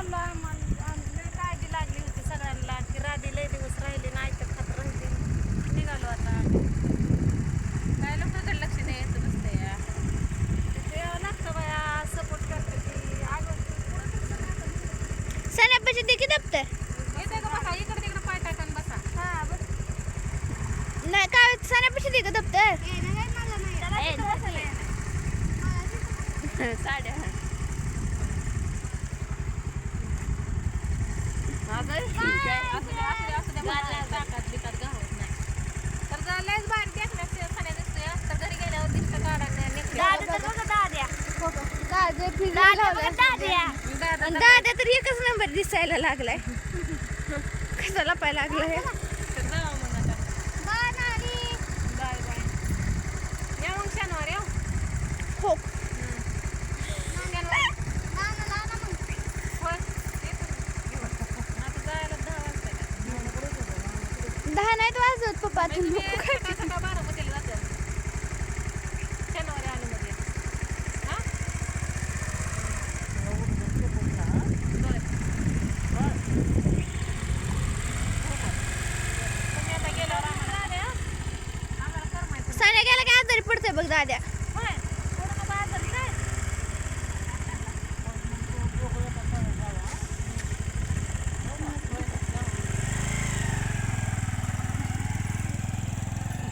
चाललं काळजी लागली होती सगळ्यांना. की राधी लय दिवस राहिली नाही तर खात राहिली. निघालो आता. काय लोकांकडे लक्ष द्यायचं नसतं या. ते लागतं बाया सपोर्ट करते ती. दप्तर येते का बसा? इकडे तिकडे पाय टाकून बसा. हा, बस. नाही काय का दप्तर. साड्या असू दे असू दे असू दे मला ताकात बिकात घालत नाही तर जर लयच बाहेर देखण्यात खाण्या दिसतोय तर घरी गेल्यावर दिसतं काढा नाही निघते. दाद्या तर बघा दाद्या. दादा तर एकच नंबर दिसायला लागलाय कसा लपाय लागलाय मग बाय हो मग. आता दहा वाजता दहा नाहीत वाजत पप्पा तुम्ही म्हणजे सकाळ सकाळ बारामतीला जाते शनिवारी आले म्हणजे हा बरं तुम्ही आता गेल्यावर आम्हाला आले, हं? आम्हाला करमायचं साड्या गेला की आजारी पडतोय बघ दाद्या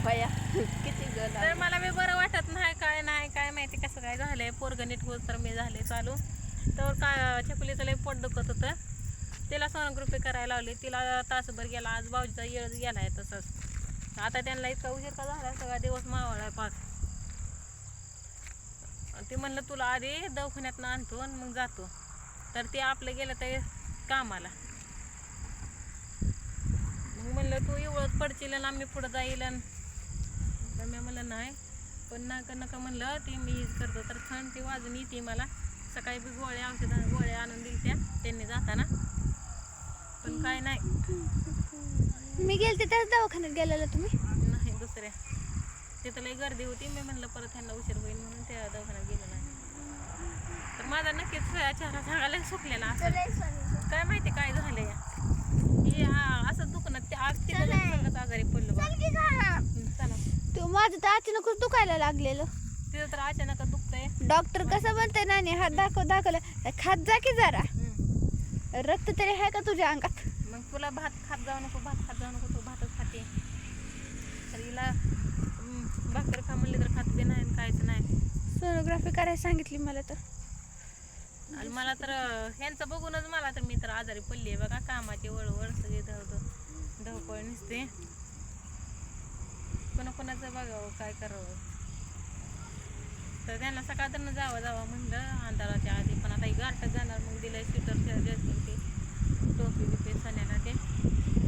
का किती गल तर मला मी बरं वाटत नाही काय नाही काय माहिती कसं काय झालंय. पोरगं नीट होत तर मी झाले चालू. तर काय छकुलीचं लय पोट दुखत होतं. तिला सोनोग्राफी करायला लावली. तिला तासभर गेला. आज भाऊजीचा येळ गेला आहे तसंच. आता त्यांना इतका उशीर का झाला? सगळा दिवस मावळा पाक. ते म्हणलं तुला आधी दवाखान्यात आणतो आणि मग जातो. तर ते आपलं गेलं ते कामाला. मग म्हणलं तू एवढं पडशील आणि आम्ही पुढं जाईल तर मी म्हणलं नाही. पण नका नका म्हणलं ती मी करतो तर थंड ती वाजून येते मला. सकाळी बी गोळ्या औषध गोळ्या आणून दिली त्या त्यांनी जाताना. पण काय नाही. मी गेलते त्याच दवाखान्यात गेलेला तुम्ही? नाही दुसऱ्या. तिथं लई गर्दी होती. मी म्हणलं परत ह्यांना उशीर होईल म्हणून त्या दवाखान्यात गेलो. तर माझा नक्कीच चेहरा सांगायला सुकलेला असं काय माहिती काय झालं या हे हा असं दुखणं ते आज तिथं संगत आजारी पडलो हं, चला तू माझं तर अचानकच दुखायला लागलेलं. तिथं तर अचानक दुखतंय. डॉक्टर कसं म्हणते नानी हात दाखव दाखवलं. खात जा की जरा. रक्त तरी आहे का तुझ्या अंगात? मग तुला भात खात जाऊ नको भात खात जाऊ नको तू भातच खाते. तर हिला हं, भाकर खा म्हणली तर खात बी नाही आणि काहीच नाही. सोनोग्राफी करायला सांगितली मला तर. आणि मला तर ह्यांचं बघूनच मला तर मी तर आजारी पडली आहे बघा कामाची वळवळ सगळी धावत धावपळ नसते. कोणा कोणाचं बघावं काय करावं. तर त्यांना सकाळ जावं जावं म्हणलं अंधाराच्या आधी. पण आता ही जाणार मग दिलं स्वेटर ते टोपी बिपी सण्याला ते.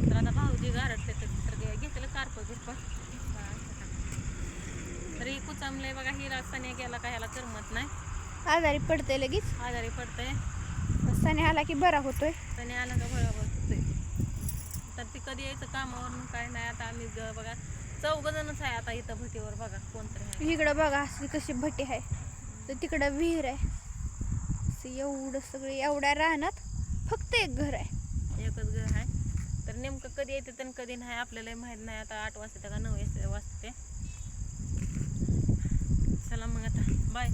तर आता भाऊजी गारटले तर घेतलं कारप बिरप तरी कुचामलंय बघा हिरा सण्या गेला का ह्याला करमत नाही. आजारी पडते लगेच. आजारी पडते सने आला की बरा होतोय. सने आला का बरा होतोय. तर ती कधी यायचं कामावरून काय नाही आता आम्ही बघा चौघ जणच आहे आता इथं भटीवर बघा कोणतरी आहे. इकडं बघा अशी कशी भटी आहे. तर तिकडं विहीर आहे. एवढं सगळं एवढ्या राहणार फक्त एक घर आहे. एकच घर आहे. तर नेमकं कधी येते तर कधी नाही आपल्याला माहीत नाही. आता आठ वाजता का नऊ वाजते चला मग आता बाय.